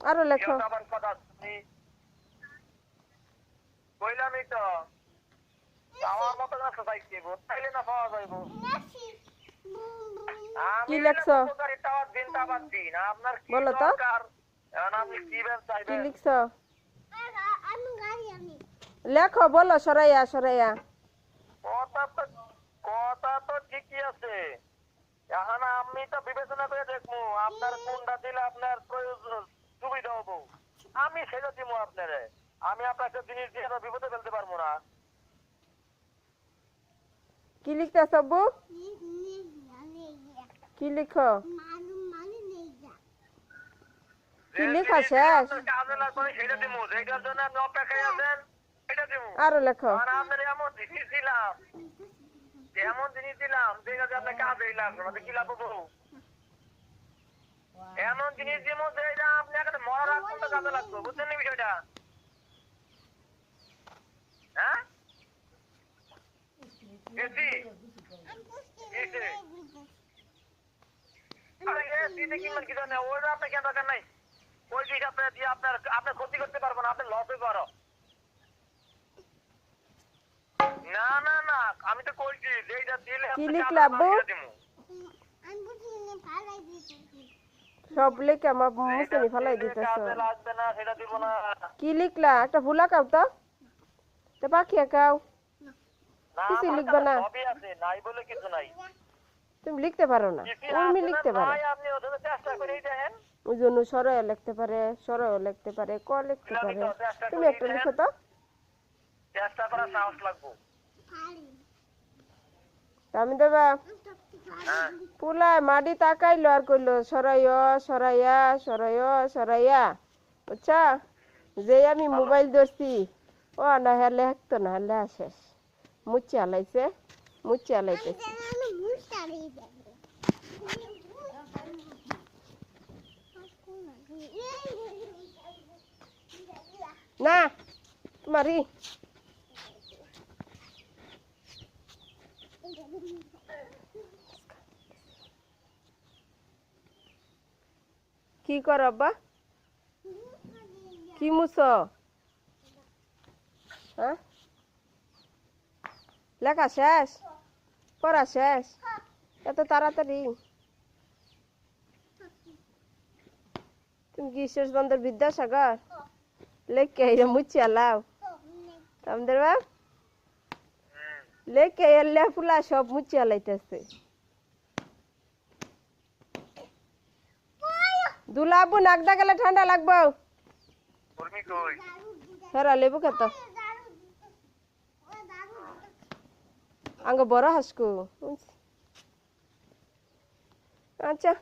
আরও লেখো। কইলামই তো আমার মতো তাইলে না পাওয়া যাইবো। কি লেখছো? বলো তো। কি লিখছ? লেখো বলো সরাইয়া সরাইয়া। কথা তো কথা তো ঠিকই আছে। এখন আমি তো বিবেচনা করে দেখব আপনার কোনটা দিলে আপনার প্রয়োজন সুবিধা হব আমি দিব আপনারে। আমি আপনার একটা জিনিস দিয়ে তো বিপদে ফেলতে পারব না। কি লিখতেছ আব্বু? কি লিখো? কি যে লেখা শেষ? কাজে দিব আরও লেখো। এমন জিনিস দিলাম। এমন জিনিস দিলাম যেটা দিয়ে আপনার কাজেই লাগবে কি লাভ হব? এমন জিনিস দিব যেটা আপনি এখন মরার আগ পর্যন্ত কাজে লাগবে বুঝছেন বিষয়টা? হ্যাঁ? এসি? এসি? আরে এসি দেখি মানে কি জানে আপনার কেন দরকার নাই? ওই জিনিস আপনার দিয়ে আপনার আপনার ক্ষতি করতে পারব না আপনার লস পারো না না না আমি তো কইছি যেটা দিলে কি আপনি দিমু। সব লিখে আমার মুসনি যেটা ফেলাই দিতেছ না না কি লিখলা? একটা ভুলা কাও তো। তো পাখি কাও না কিছু লিখবে না। সবই আছে নাই বলে কিছু নাই। তুমি লিখতে পারো না। উর্মি লিখতে পারে। ওই জন্য সরয় লিখতে পারে সরয় লিখতে পারে ক লিখতে পারে। তুমি একটা লিখো তো। চেষ্টা করার সাহস লাগবো। আমি দেবা। পুলায় মাটি তাকাইলো আর কইলো সরাইয় সরাইয়া সরাইয় সরাইয়া। বুঝছা? যে আমি মোবাইল ধরছি ও না হেলে হাঁকতো না হেলে শেষ। মুচি আলাইছে মুচি আলাইতেছে না তোমারই কি কর আব্বা? কি মুছ? হ্যাঁ? লেখা শেষ? পড়া শেষ? এত তাড়াতাড়ি? তুমি কি শেষ বন্ধের বিদ্যাসাগর? লেখকে মুচি আলাও আমাদের বাপ? লেখকে এলে ফুলা সব মুচি আলাইতেছে দুলাবু নাকদা গেলে ঠান্ডা লাগবো। হেরা লেবু খেত। আঙ্গ বড় হাসকু। আচ্ছা।